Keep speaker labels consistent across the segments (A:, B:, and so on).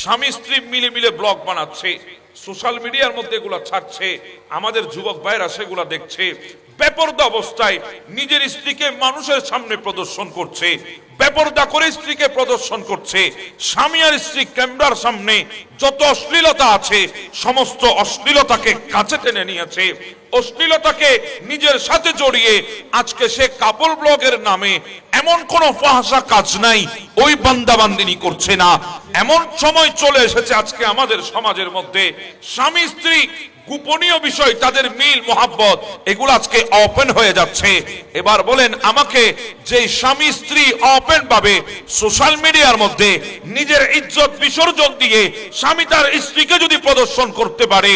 A: স্বামী স্ত্রী মিলে মিলে ব্লগ বানাচ্ছে, সোশ্যাল মিডিয়ার মধ্যে এগুলো ছাড়ছে, আমাদের যুবক ভাইরা সেগুলো দেখছে, বেপরদা অবস্থায় নিজের স্ত্রীকে মানুষের সামনে প্রদর্শন করছে, বেপরদা করে স্ত্রীকে প্রদর্শন করছে, স্বামী আর স্ত্রী ক্যামেরার সামনে যত অশ্লীলতা আছে, সমস্ত অশ্লীলতাকে কাছে টেনে নিয়েছে অশ্লীলতাকে নিজের সাথে জড়িয়ে আজকে সে কাপল ব্লগের নামে এমন কোন ফাহাসা কাজ নাই, ওই বান্দাবান্দিনী করছে না। এমন সময় চলে এসেছে আজকে আমাদের সমাজের মধ্যে। স্বামী, স্ত্রী, গোপনীয় বিষয়, তাদের মিল, মোহাব্বত, এগুলো আজকে ওপেন হয়ে যাচ্ছে। এবার বলেন, আমাকে যে স্বামী, স্ত্রী ওপেন ভাবে সোশ্যাল মিডিয়ার মধ্যে নিজের ইজ্জত বিসর্জন দিয়ে স্বামী তার স্ত্রীকে যদি প্রদর্শন করতে পারে,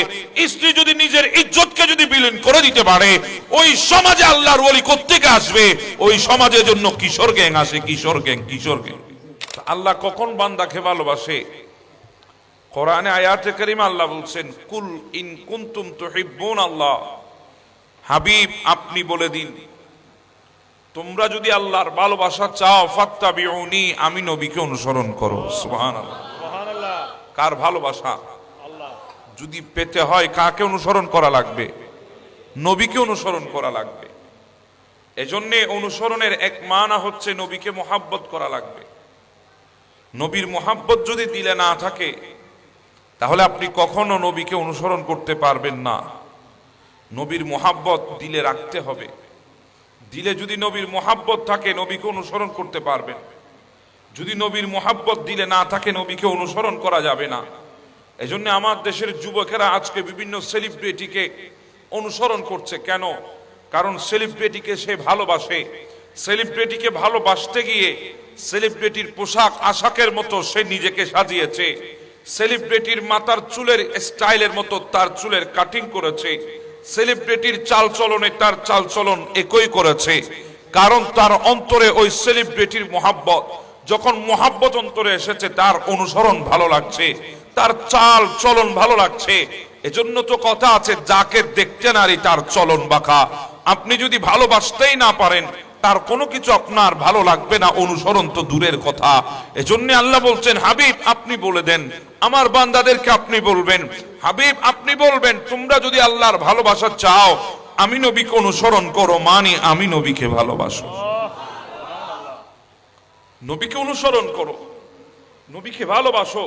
A: স্ত্রী যদি নিজের ইজ্জতকে যদি বিলীন করে দিতে পারে। ওই সমাজে আল্লাহর ওলি কোত্থেকে আসবে? ওই সমাজের জন্য কিশোর গ্যাং আসে কিশোর গ্যাং কিশোর গ্যাং। আল্লাহ কখন বান্দাকে ভালোবাসে? কোরআনে আয়াতে করিমা আল্লাহ বলছেন কুল ইন কুনতুম তুহিব্বুন আল্লাহ। হাবিব আপনি বলে দিন তোমরা যদি আল্লাহর ভালোবাসা চাও ফাত্তাবিউনি আমি নবীকে অনুসরণ করো। সুবহানাল্লাহ।
B: সুবহানাল্লাহ।
A: কার ভালোবাসা?
B: আল্লাহ।
A: যদি পেতে হয় কাকে অনুসরণ করা লাগবে? নবীকে অনুসরণ করা লাগবে। এজন্যে অনুসরণের এক মানা হচ্ছে নবীকে মোহাব্বত করা লাগবে। নবীর মোহাব্বত যদি দিলে না থাকে, তাহলে আপনি কখনো নবীকে অনুসরণ করতে পারবেন না। নবীর মোহাব্বত দিলে রাখতে হবে। দিলে যদি নবীর মোহাব্বত থাকে, নবীকে অনুসরণ করতে পারবেন। যদি নবীর মোহাব্বত দিলে না থাকে, নবীকে অনুসরণ করা যাবে না। এজন্য আমার দেশের যুবকেরা আজকে বিভিন্ন সেলিব্রিটিকে অনুসরণ করছে কেন? কারণ সেলিব্রিটিকে সে ভালোবাসে। সেলিব্রিটিকে ভালোবাসতে গিয়ে সেলিব্রিটির পোশাক, আশাকের মতো সে নিজেকে সাজিয়েছে। সেলিব্রিটির মাথার চুলের স্টাইলের মতো তার চুলের কাটিং করেছে। সেলিব্রিটির চালচলনে তার চালচলন একই করেছে। কারণ তার অন্তরে ওই সেলিব্রিটির মোহাব্বত, যখন মোহাব্বত অন্তরে এসেছে, তার অনুসরণ ভালো লাগছে, তার চাল চলন ভালো লাগছে। এজন্য তো কথা আছে, যাকে দেখতে নারী তার চলন বাঁকা। আপনি যদি ভালোবাসতেই না পারেন, তার কোনো কিছু আপনার ভালো লাগবে না, অনুসরণ তো দূরের কথা। এজন্য আল্লাহ বলছেন, হাবিব, আপনি বলে দেন, আমার বান্দাদেরকে আপনি বলবেন। হাবিব, আপনি বলবেন, তোমরা যদি আল্লাহর ভালোবাসা চাও, আমি নবীকে অনুসরণ করো মানে আমি নবীকে ভালোবাসো। নবীকে অনুসরণ করো, নবীকে ভালোবাসো।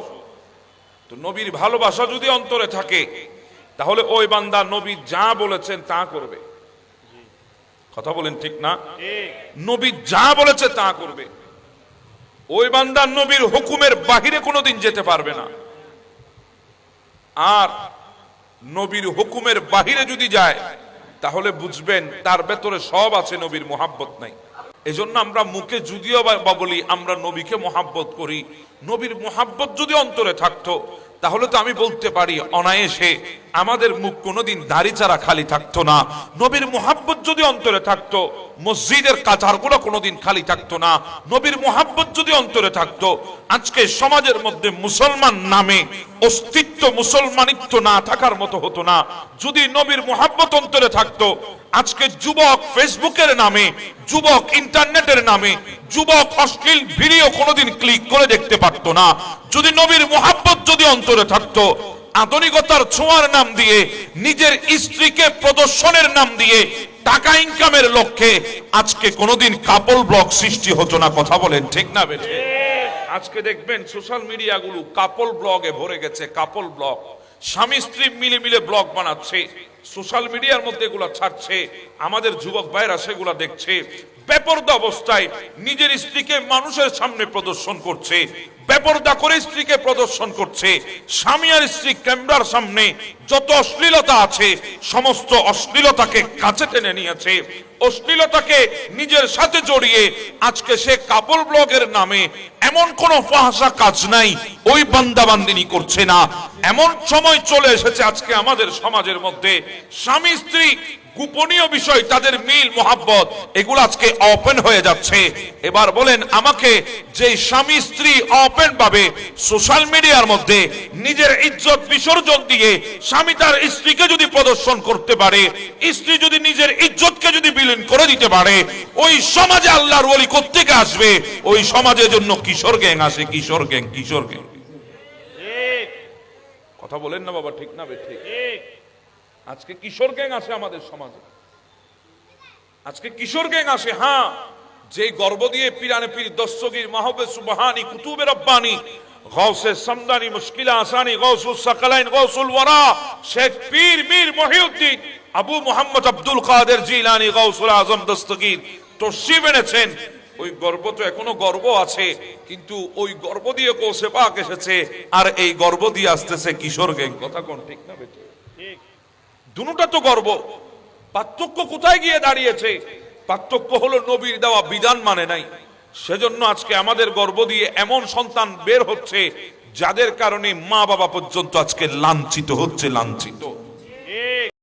A: তো নবীর ভালোবাসা যদি অন্তরে থাকে তাহলে ওই বান্দা নবী যা বলেছেন তা করবে। কথা বলেন ঠিক না? নবী যা বলেছে তা করবে। ওই বান্দা নবীর হুকুমের বাহিরে কোনোদিন যেতে পারবে না। আর নবীর হুকুমের বাহিরে যদি যায় তাহলে বুঝবেন তার ভেতরে সব আছে নবীর মোহাব্বত নাই। এজন্য আমরা মুখে যদিও বা বলি, আমরা নবীকে মহাব্বত করি। নবীর মহাব্বত যদি অন্তরে থাকতো, তাহলে তো আমি বলতে পারি, অনায়াসে আমাদের মুখ কোনোদিন দাড়ি ছাড়া খালি থাকতো না। নবীর মোহাব্বত যদি অন্তরে থাকতো, মসজিদের কাচারগুলো কোনোদিন খালি থাকতো না। নবীর মোহাব্বত যদি অন্তরে থাকতো, আজকে সমাজের মধ্যে মুসলমান নামে অস্তিত্ব, মুসলমানিত্ব না থাকার মতো হতো না। যদি নবীর মোহাব্বত অন্তরে থাকতো, আজকে যুবক ফেসবুকের নামে, যুবক ইন্টারনেটের নামে, যুবক অশ্লীল ভিডিও কোনোদিন ক্লিক করে দেখতে পারতো না। যদি নবীর মোহাব্বত যদি অন্তরে থাকতো আধুনিকতার ছোঁয়ার নাম দিয়ে, নিজের স্ত্রীকে প্রদর্শনের নাম দিয়ে, টাকা ইনকামের লক্ষ্যে আজকে কোনোদিন কাপল ব্লক সৃষ্টি হতো না। কথা বলেন, ঠিক না বেঠে? আজকে দেখবেন সোশ্যাল মিডিয়াগুলো কাপল ব্লগে ভরে গেছে কাপল ব্লগ স্বামী স্ত্রী মিলে মিলে ব্লগ বানাচ্ছে, সোশ্যাল মিডিয়ার মধ্যে এগুলো ছাড়ছে, আমাদের যুবক ভাইরা সেগুলো দেখছে, বেপরদা অবস্থায় নিজের স্ত্রীকে মানুষের সামনে প্রদর্শন করছে, বেপরদা করে স্ত্রীকে প্রদর্শন করছে, স্বামী আর স্ত্রী ক্যামেরার সামনে যত অশ্লীলতা আছে, সমস্ত অশ্লীলতাকে কাছে টেনে নিয়েছে, অশ্লীলতাকে নিজের সাথে জড়িয়ে আজকে সে কাপল ব্লগের নামে এমন কোন ফাহসা কাজ নাই, ওই বান্দাবান্দিনী করছে না। এমন সময় চলে এসেছে আজকে আমাদের সমাজের মধ্যে। স্বামী স্ত্রী গোপনীয় বিষয় তাদের মিল মোহাব্বত এগুলো আজকে ওপেন হয়ে যাচ্ছে। এবার বলেন আমাকে যে স্বামী স্ত্রী ওপেন ভাবে সোশ্যাল মিডিয়ার মধ্যে নিজের ইজ্জত বিসর্জন দিয়ে স্বামী তার স্ত্রীকে যদি প্রদর্শন করতে পারে স্ত্রী যদি নিজের ইজ্জতকে যদি বিলীন করে দিতে পারে ওই সমাজে আল্লাহর ওলি কোত্থেকে আসবে? ওই সমাজের জন্য কিশোর গ্যাং আসে কিশোর গ্যাং কিশোর গ্যাং।
B: ঠিক।
A: কথা বলেন না বাবা ঠিক না বে ঠিক। আজকে কিশোর গ্যাং আছে আমাদের সমাজে। আজকে কিশোর গ্যাং আসে হ্যাঁ। যে গর্ব দিয়ে পিরানে পীর দস্তগীর মাহবে সুবহানি, কুতুবে রব্বানি গৌসে সমদানি, মুশকিলা আসানি গৌসুল সাকালাইন গৌসুল ওয়ারা, শেখ পীর মীর মহিউদ্দিন, আবু মোহাম্মদ আব্দুল কাদের জিলানি গৌসুল আজম দস্তগীর তসিব এনেছেন। ওই গর্ব তো এখনও গর্ব আছে, কিন্তু ওই গর্ব দিয়ে কৌসে পাক এসেছে, আর এই গর্ব দিয়ে আসতেছে কিশোর গ্যাং। কথা কোন ঠিক না বেটে দুটা তো গর্ব। পার্থক্য কোথায় গিয়ে দাঁড়িয়েছে? পার্থক্য হলো নবীর দেওয়া বিধান মানে নাই। সেজন্য আজকে আমাদের গর্ব দিয়ে এমন সন্তান বের হচ্ছে, যাদের কারণে মা বাবা পর্যন্ত আজকে লাঞ্ছিত হচ্ছে, লাঞ্ছিত।